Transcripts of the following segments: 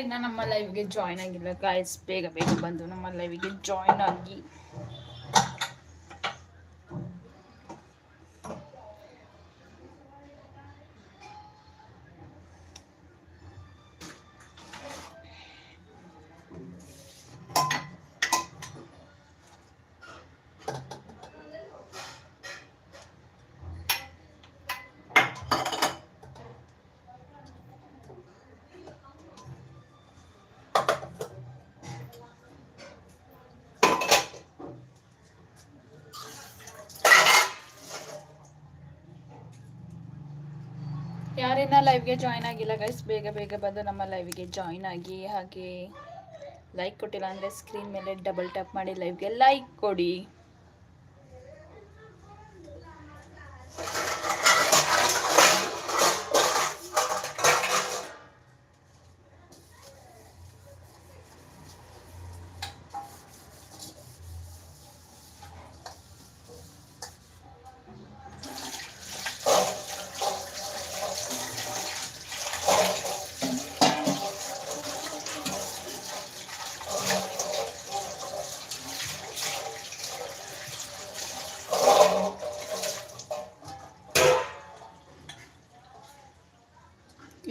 ಯಾರಿನ್ನ ನಮ್ಮ ಲೈವ್ಗೆ ಜಾಯ್ನ್ ಆಗಿಲ್ಲ ಗಾಯ್ಸ್ ಬೇಗ ಬೇಗ ಬಂದು ನಮ್ಮ ಲೈವ್ಗೆ ಜಾಯ್ನ್ ಆಗಿ. ಯಾರಿನ್ನ ಲೈವ್ಗೆ ಜಾಯ್ನ್ ಆಗಿಲ್ಲ ಗೈಸ್ ಬೇಗ ಬೇಗ ಬಂದು ನಮ್ಮ ಲೈವ್ಗೆ ಜಾಯ್ನ್ ಆಗಿ, ಹಾಗೆ ಲೈಕ್ ಕೊಟ್ಟಿಲ್ಲ ಅಂದರೆ ಸ್ಕ್ರೀನ್ ಮೇಲೆ ಡಬಲ್ ಟ್ಯಾಪ್ ಮಾಡಿ ಲೈವ್ಗೆ ಲೈಕ್ ಕೊಡಿ.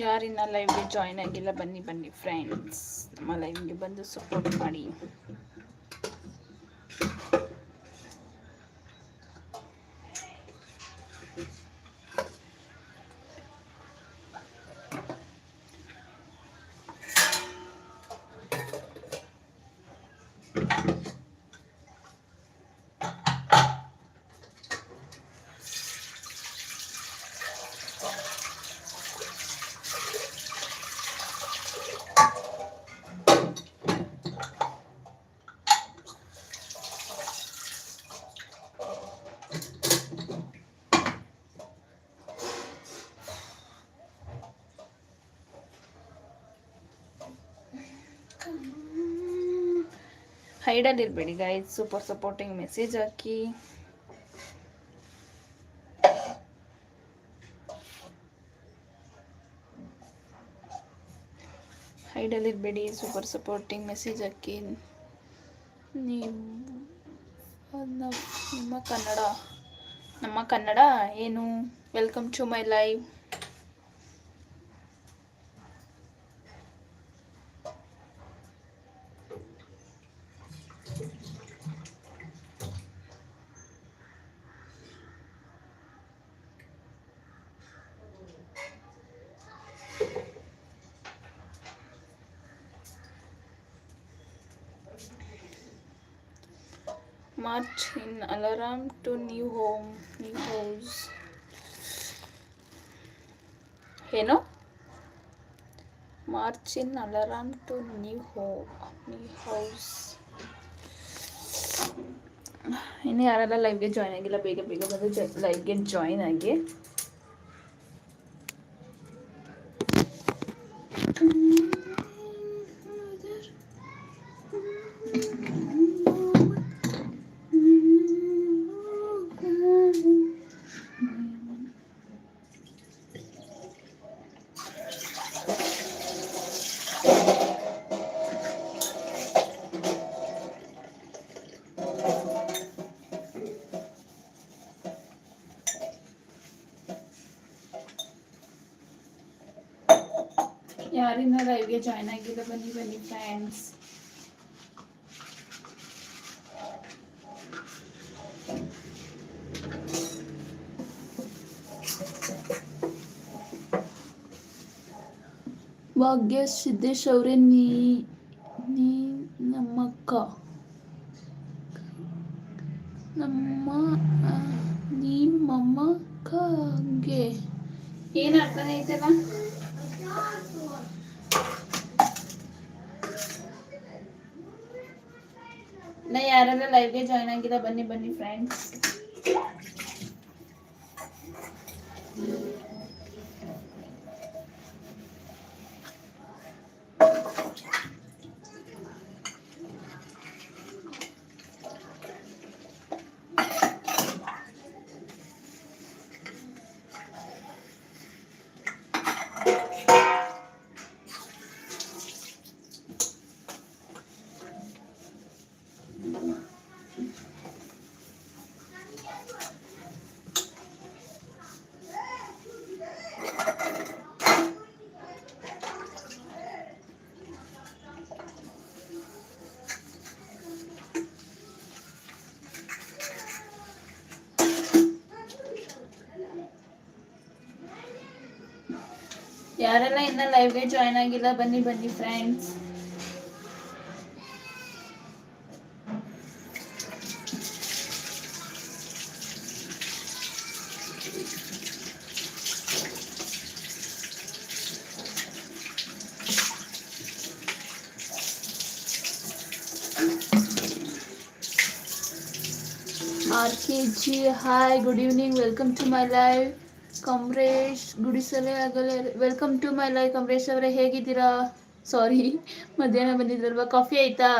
ಯಾರಿನ್ನ ಲೈವ್ಗೆ ಜಾಯ್ನ್ ಆಗಿಲ್ಲ ಬನ್ನಿ ಬನ್ನಿ ಫ್ರೆಂಡ್ಸ್ ನಮ್ಮ ಲೈವ್ಗೆ ಬಂದು ಸಪೋರ್ಟ್ ಮಾಡಿ. ಹೈಡಲ್ಲಿ ಇರಬೇಡಿ ಗೈಸ್ ಸೂಪರ್ ಸಪೋರ್ಟಿಂಗ್ ಮೆಸೇಜ್ ಹಾಕಿ. ಹೈಡಲ್ಲಿ ಇರಬೇಡಿ ಸೂಪರ್ ಸಪೋರ್ಟಿಂಗ್ ಮೆಸೇಜ್ ಹಾಕಿ. ನೀವು, ನಿಮ್ಮ ಕನ್ನಡ, ನಮ್ಮ ಕನ್ನಡ ಏನು? Welcome to my live march in alarm to new home, new house ಏನು march in alarm to new home new house ಇನ್ನು ಯಾರೆಲ್ಲ ಲೈವ್ಗೆ ಜಾಯ್ನ್ ಆಗಿಲ್ಲ ಬೇಗ ಬೇಗ ಬಂದು ಲೈವ್ಗೆ ಜಾಯ್ನ್ ಆಗಿ ಜಾಯ್ನ್ ಆಗಿಲ್ಲ ಬನ್ನಿ ಬನ್ನಿ ಫ್ರೆಂಡ್ಸ್ ಭಾಗ್ಯ ಸಿದ್ದೇಶ್ ಅವರೇ ನೀ ನೀ ನಮ್ಮಕ್ಕ ನಮ್ಮ ನಿಮ್ಮಮ್ಮಕ್ಕಗೆ ಏನು ಅರ್ಥನೇ ಐತಲ್ಲ ನಾ ಯಾರೆಲ್ಲ ಲೈವ್ಗೆ ಜಾಯ್ನ್ ಆಗಿಲ್ಲ ಬನ್ನಿ ಬನ್ನಿ ಫ್ರೆಂಡ್ಸ್ ಯಾರೆಲ್ಲ ಇನ್ನ ಲೈವ್ಗೆ ಜಾಯ್ನ್ ಆಗಿಲ್ಲ ಬನ್ನಿ ಬನ್ನಿ friends R K G hi good evening welcome to my live Kamresh ಗುಡಿಸಲೇ ಆಗಲೇ welcome to my life Kamresh ಅವರೇ, ಹೇಗಿದ್ದೀರಾ? ಸಾರಿ ಮಧ್ಯಾಹ್ನ ಬಂದಿದ್ರಲ್ವಾ? ಕಾಫಿ ಆಯ್ತಾ?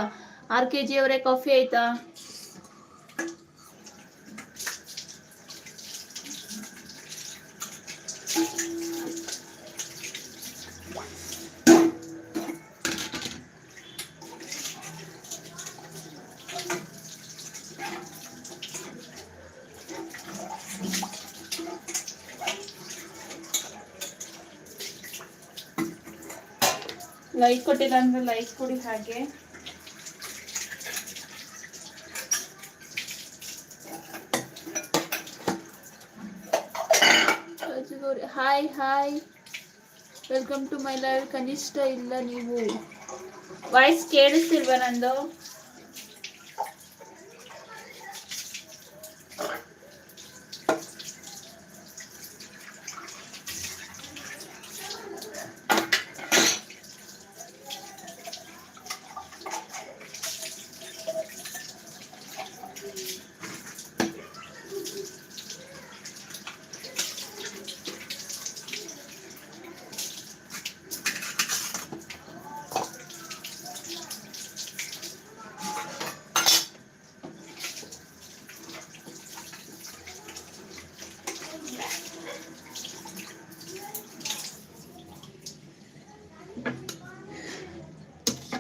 ಆರ್ ಕೆ ಜಿ ಅವರೇ ಕಾಫಿ ಆಯ್ತಾ ಲೈಕ್ ಕೊಟ್ಟಿಲ್ಲ ಅಂದ್ರೆ ಲೈಕ್ ಕೊಡಿ ಹಾಗೆ. Hi hi welcome to my live ಕನಿಷ್ಠ ಇಲ್ಲ ನೀವು. ವಾಯ್ಸ್ ಕೇಳಿಸ್ತಿಲ್ವಾ ನಂದು?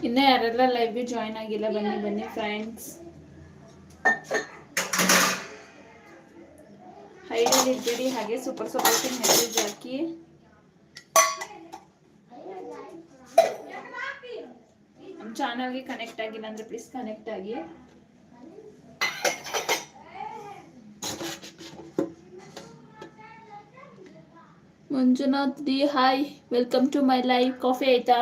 ಇನ್ನ ಯಾರೆಲ್ಲ ಲೈವ್ಗೆ ಜಾಯ್ನ್ ಆಗಿಲ್ಲ ಬನ್ನಿ ಬನ್ನಿ ಫ್ರೆಂಡ್ಸ್ ಹೈಡಲ್ಲಿ ಇದ್ದೀರಿ ಹಾಗೆ ಸೂಪರ್ ಸಪೋರ್ಟಿಂಗ್ ಮೆಸೇಜ್ ಹಾಕಿ ನಮ್ಮ ಚಾನಲ್ಗೆ ಕನೆಕ್ಟ್ ಆಗಿಲ್ಲ ಅಂದ್ರೆ ಪ್ಲೀಸ್ ಕನೆಕ್ಟ್ ಆಗಿ Manjunath D hi welcome to my live coffee ಆಯ್ತಾ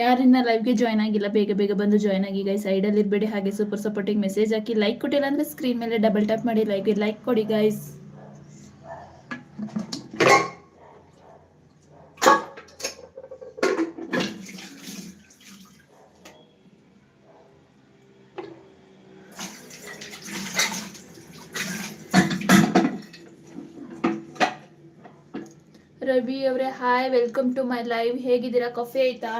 ಯಾರಿನ್ನ ಲೈವ್ಗೆ ಜಾಯ್ನ್ ಆಗಿಲ್ಲ, ಬೇಗ ಬೇಗ ಬಂದು ಜಾಯ್ನ್ ಆಗಿ ಗೈಸ್ ಅಲ್ಲಿ ಇರ್ಬೇಡಿ. ಹಾಗೆ ಸೂಪರ್ ಸಪೋರ್ಟಿಂಗ್ ಮೆಸೇಜ್ ಹಾಕಿ ಲೈಕ್ ಕೊಟ್ಟಿಲ್ಲ ಅಂದ್ರೆ ಸ್ಕ್ರೀನ್ ಮೇಲೆ ಡಬಲ್ ಟ್ಯಾಪ್ ಮಾಡಿ ಲೈಕ್ ಲೈಕ್ ಕೊಡಿ ಗೈಸ್ ರವಿ ಅವರೇ hi welcome to my live ಹೇಗಿದ್ದೀರಾ? ಕಾಫಿ ಆಯ್ತಾ?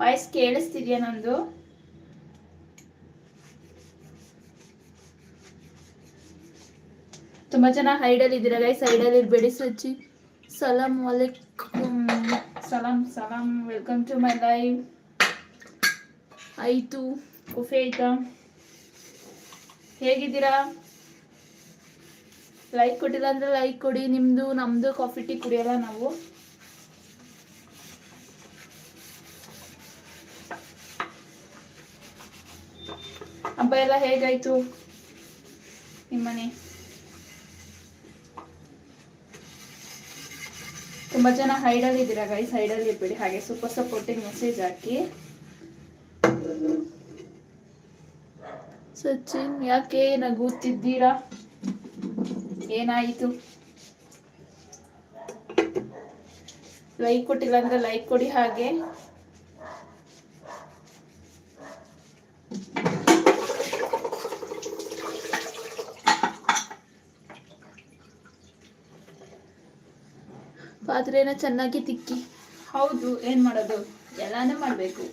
ವಾಯ್ಸ್ ಕೇಳಿಸ್ತಿದ್ಯಾ ನಂದು? ತುಂಬಾ ಜನ ಹೈಡಲ್ಲಿ ಇದ್ದೀರಾ ಗೈಸ್ ಹೈಡಲ್ ಇರ್ಬೇಡಿ ಸಚ್ಚಿ ಸಲಾಂ ವಾಲೇಕುಮ್ ಸಲಾಂ ಸಲಾಂ. ವೆಲ್ಕಮ್ ಟು ಮೈ ಲೈವ್ ಆಯಿತು. ಕುಫೆ ಆಯ್ತಾ? ಹೇಗಿದ್ದೀರಾ? ಲೈಕ್ ಕೊಟ್ಟಿಲ್ಲ ಅಂದ್ರೆ ಲೈಕ್ ಕೊಡಿ. ನಿಮ್ದು ನಮ್ದು ಕಾಫಿ ಟೀ ಕುಡಿಯಲ್ಲ ನಾವು? ಹಬ್ಬ ಎಲ್ಲ ಹೇಗಾಯ್ತು? ನಿಮ್ಮನೆ ತುಂಬಾ ಜನ ಹೈಡಲ್ಲಿ ಇದ್ದೀರಾ ಗೈಸ್ ಹೈಡಲ್ಲಿ ಇರ್ಬೇಡಿ. ಹಾಗೆ ಸೂಪರ್ ಸಪೋರ್ಟಿಂಗ್ ಮೆಸೇಜ್ ಹಾಕಿ. ಸಚಿನ್, ಯಾಕೆ ನಗುತ್ತಿದ್ದೀರಾ? ಏನಾಯಿತು? ಲೈಕ್ ಕೊಟ್ಟಿಲ್ಲ ಅಂದ್ರೆ ಲೈಕ್ ಕೊಡಿ ಹಾಗೆ. ಪಾತ್ರೆನ ಚೆನ್ನಾಗಿ ತಿಕ್ಕಿ. ಹೌದು ಏನು ಮಾಡೋದು? ಎಲ್ಲಾನು ಮಾಡಬೇಕು.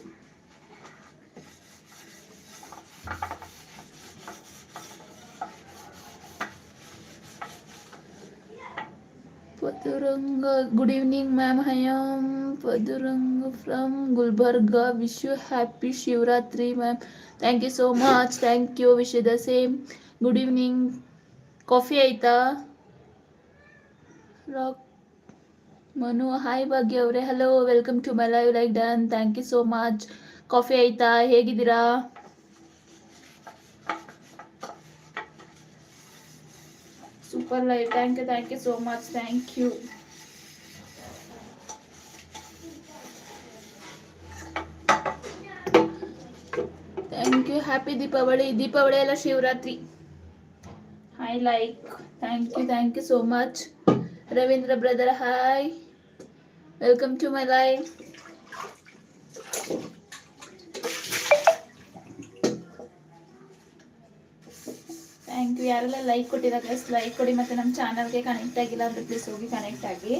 Paduranga good evening ma'am I'm Paduranga from Gulbarga wish you happy Shivaratri ma'am thank you so much thank you wish the same good evening coffee ಆಯ್ತಾ? ರಾಕ್ ಮನು ಹಾಯ್ ಭಾಗ್ಯ ಅವರೇ. Hello welcome to my live like done thank you so much coffee ಆಯ್ತಾ? ಹೇಗಿದ್ದೀರಾ? Super live thank you thank you so much thank you thank you happy Deepavali Deepavali ಎಲ್ಲ Shivaratri. I like thank you thank you so much Ravindra brother hi welcome to my live thank you ಯಾರೆಲ್ಲ like ಕೊಟ್ಟಿಲ್ಲ plus like ಕೊಡಿ ಮತ್ತೆ ನಮ್ಮ ಚಾನಲ್ಗೆ connect ಆಗಿಲ್ಲ ಅಂದ್ರೆ please ಹೋಗಿ ಕನೆಕ್ಟ್ ಆಗಿ.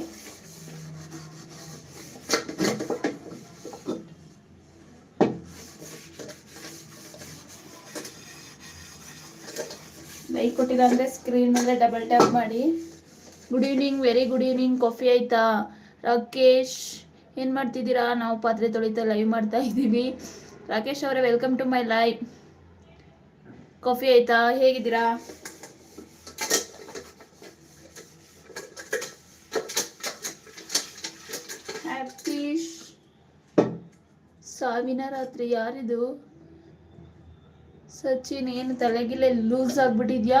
ಲೈಕ್ ಕೊಟ್ಟಿಲ್ಲ ಅಂದ್ರೆ ಸ್ಕ್ರೀನ್ ಮೇಲೆ ಡಬಲ್ ಟ್ಯಾಪ್ ಮಾಡಿ. Good evening very good evening coffee ಆಯ್ತಾ? ರಾಕೇಶ್, ಏನು ಮಾಡ್ತಿದ್ದೀರಾ? ನಾವು ಪಾತ್ರೆ ತೊಳಿತಾ ಲೈವ್ ಮಾಡ್ತಾ ಇದ್ದೀವಿ. ರಾಕೇಶ್ ಅವರೇ welcome to my live coffee ಆಯ್ತಾ? ಹೇಗಿದ್ದೀರಾ? ಸಾವಿನ ರಾತ್ರಿ ಯಾರಿದು? ಸಚಿನ್, ಏನು ತಲೆಗಿಲ್ಲ ಲೂಸ್ ಆಗ್ಬಿಟ್ಟಿದ್ಯಾ?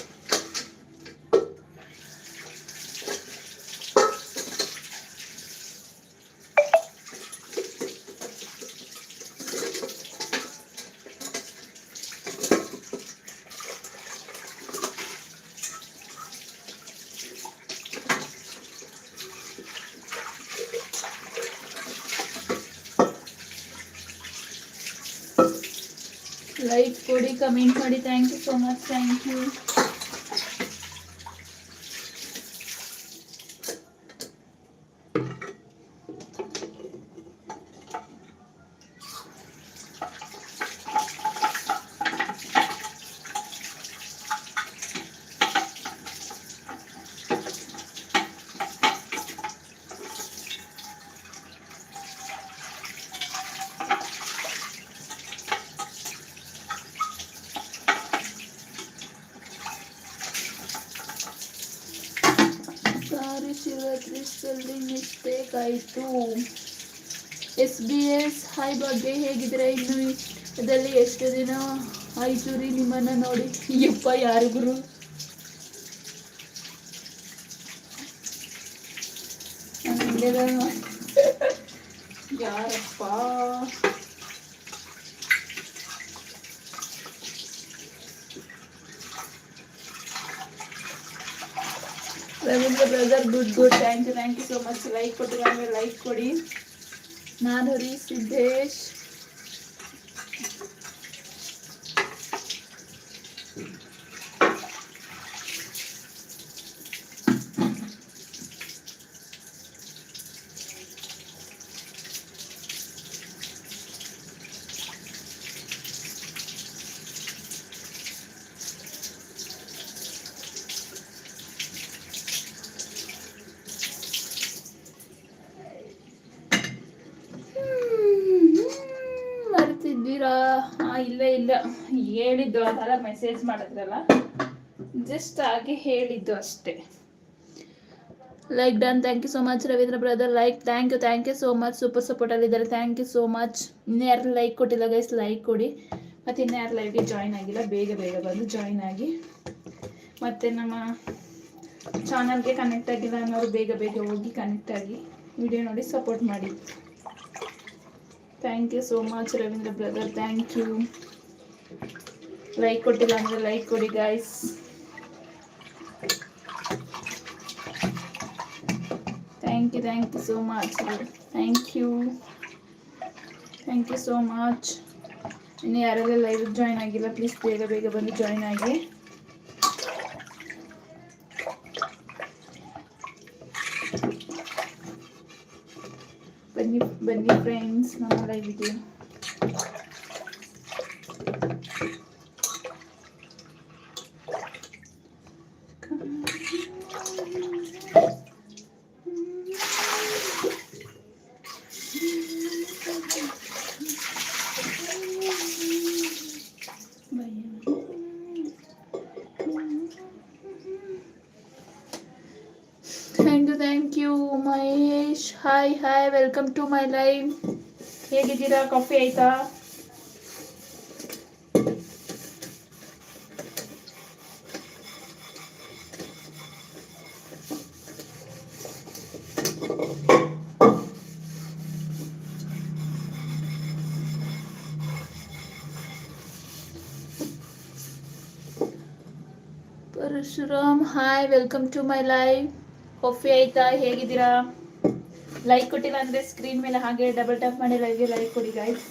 much like ಕೊಡಿ ಕಮೆಂಟ್ ಮಾಡಿ. Thank you so much thank you sorry Shivaratri spelling ಆಯಿತು ಎಸ್ ಬಿ ಎಸ್ ಹಾಯ್ ಬಗ್ಗೆ ಹೇಗಿದ್ರೆ ಇನ್ನು? ಇದರಲ್ಲಿ ಎಷ್ಟು ದಿನ ಆಯ್ತು ರೀ ನಿಮ್ಮನ್ನ ನೋಡಿ? ಯಪ್ಪ ಯಾರಿಗೂ ಯಾರಪ್ಪ? Ravindra brother good good thank you thank you so much like ಕೊಟ್ಟಿಲ್ಲ ಲೈಕ್ ಕೊಡಿ ನಾನು ರೀ ಸಿದ್ದೇಶ್ ಮರ್ತಿದ್ದೀರಾ ಹಾ ಇಲ್ಲ ಇಲ್ಲ ಹೇಳಿದ್ದು ಅದೆಲ್ಲ ಮೆಸೇಜ್ ಮಾಡಿದ್ರಲ್ಲ? ಜಸ್ಟ್ ಆಗಿ ಹೇಳಿದ್ದು ಅಷ್ಟೇ. Like done thank you so much Ravindra brother like thank you thank you so much super ಸಪೋರ್ಟಲ್ಲಿ ಇದ್ದಾರೆ. ಥ್ಯಾಂಕ್ ಯು ಸೋ ಮಚ್ ಇನ್ನೂ ಯಾರು ಲೈಕ್ ಕೊಟ್ಟಿಲ್ಲ ಗೈಸ್ ಲೈಕ್ ಕೊಡಿ. ಮತ್ತು ಇನ್ನೂ ಯಾರು ಲೈವ್ಗೆ ಜಾಯ್ನ್ ಆಗಿಲ್ಲ, ಬೇಗ ಬೇಗ ಬಂದು ಜಾಯ್ನ್ ಆಗಿ. ಮತ್ತು ನಮ್ಮ ಚಾನಲ್ಗೆ ಕನೆಕ್ಟ್ ಆಗಿಲ್ಲ ಅನ್ನೋರು ಬೇಗ ಬೇಗ ಹೋಗಿ ಕನೆಕ್ಟ್ ಆಗಿ ವಿಡಿಯೋ ನೋಡಿ ಸಪೋರ್ಟ್ ಮಾಡಿ. Thank you so much Ravindra brother thank you like ಕೊಟ್ಟಿಲ್ಲ ಅಂದರೆ ಲೈಕ್ ಕೊಡಿ guys thank you thank you so much thank you thank you so much ಇನ್ನು ಯಾರೆಲ್ಲ ಲೈವ್ ಜಾಯ್ನ್ ಆಗಿಲ್ಲ ಪ್ಲೀಸ್ ಬೇಗ ಬೇಗ ಬಂದು ಜಾಯ್ನ್ ಆಗಿ. ಬನ್ನಿ ಬನ್ನಿ ಫ್ರೆಂಡ್ಸ್ ನಮ್ಮ ಲೈವ್ಗೆ thank you thank you Mahesh hi hi welcome to my live ಹೇಗಿದ್ದೀರಾ? ಕಾಫಿ ಆಯ್ತಾ? Parashuram hi welcome to my live coffee ಆಯ್ತಾ? ಹೇಗಿದ್ದೀರಾ? ಲೈಕ್ ಕೊಟ್ಟಿಲ್ಲ ಅಂದ್ರೆ ಸ್ಕ್ರೀನ್ ಮೇಲೆ ಹಾಗೆ ಡಬಲ್ ಟ್ಯಾಪ್ ಮಾಡಿ ಲೈವ್ಗೆ ಲೈಕ್ ಕೊಡಿ ಗಾಯ್ಸ್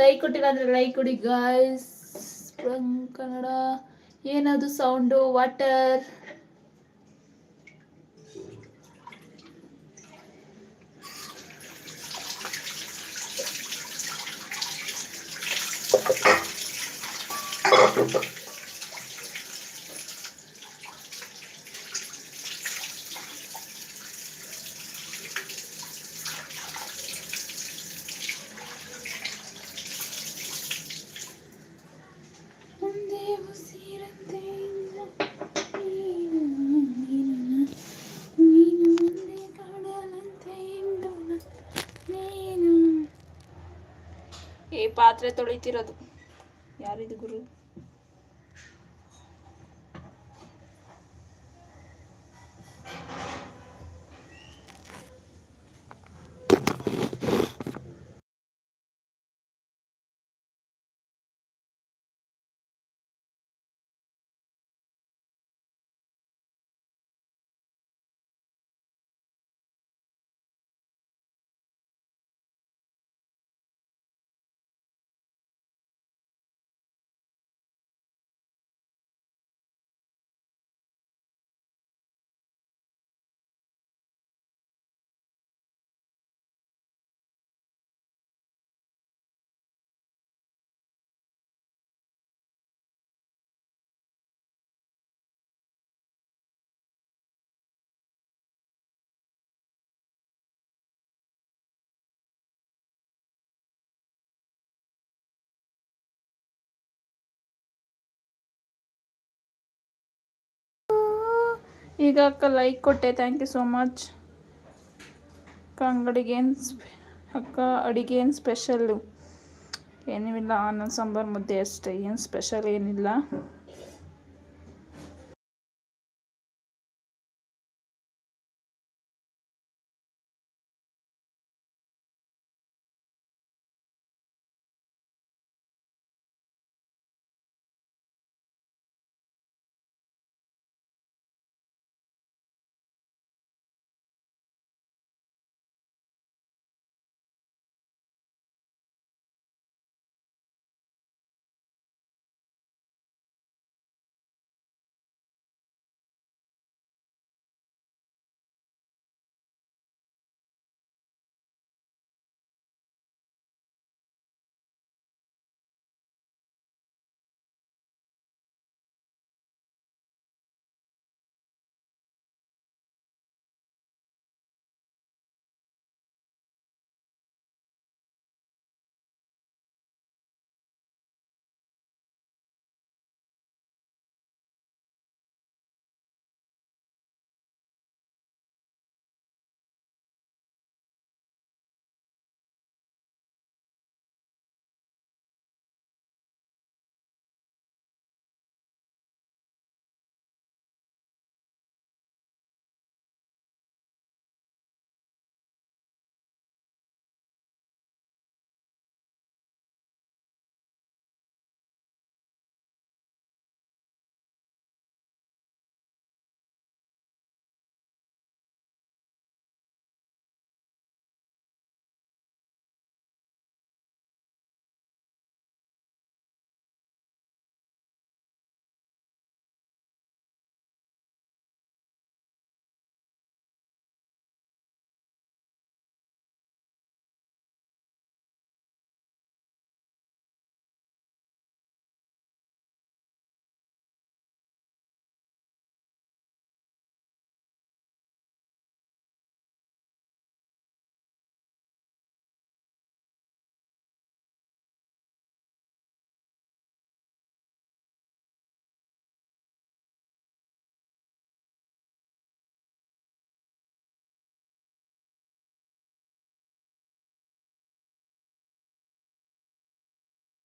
ಲೈಕ್ ಕೊಟ್ಟಿಲ್ಲ ಲೈಕ್ ಕೊಡಿ ಗಾಯ್ಸ್ ಕನ್ನಡ ಏನದು ಸೌಂಡು ವಾಟರ್ ತೊಳಿತಿರೋದು? ಯಾರಿದು ಗುರು? ಈಗ ಅಕ್ಕ ಲೈಕ್ ಕೊಟ್ಟೆ ಥ್ಯಾಂಕ್ ಯು ಸೋ ಮಚ್ ಅಕ್ಕ ಅಂಗಡಿಗೆ ಏನು ಅಕ್ಕ ಅಡುಗೆ ಏನು ಸ್ಪೆಷಲ್ಲು ಏನೂ ಇಲ್ಲ ಅನ್ನ ಸಾಂಬಾರು ಮುದ್ದೆ ಅಷ್ಟೇ, ಏನು ಸ್ಪೆಷಲ್ ಏನಿಲ್ಲ.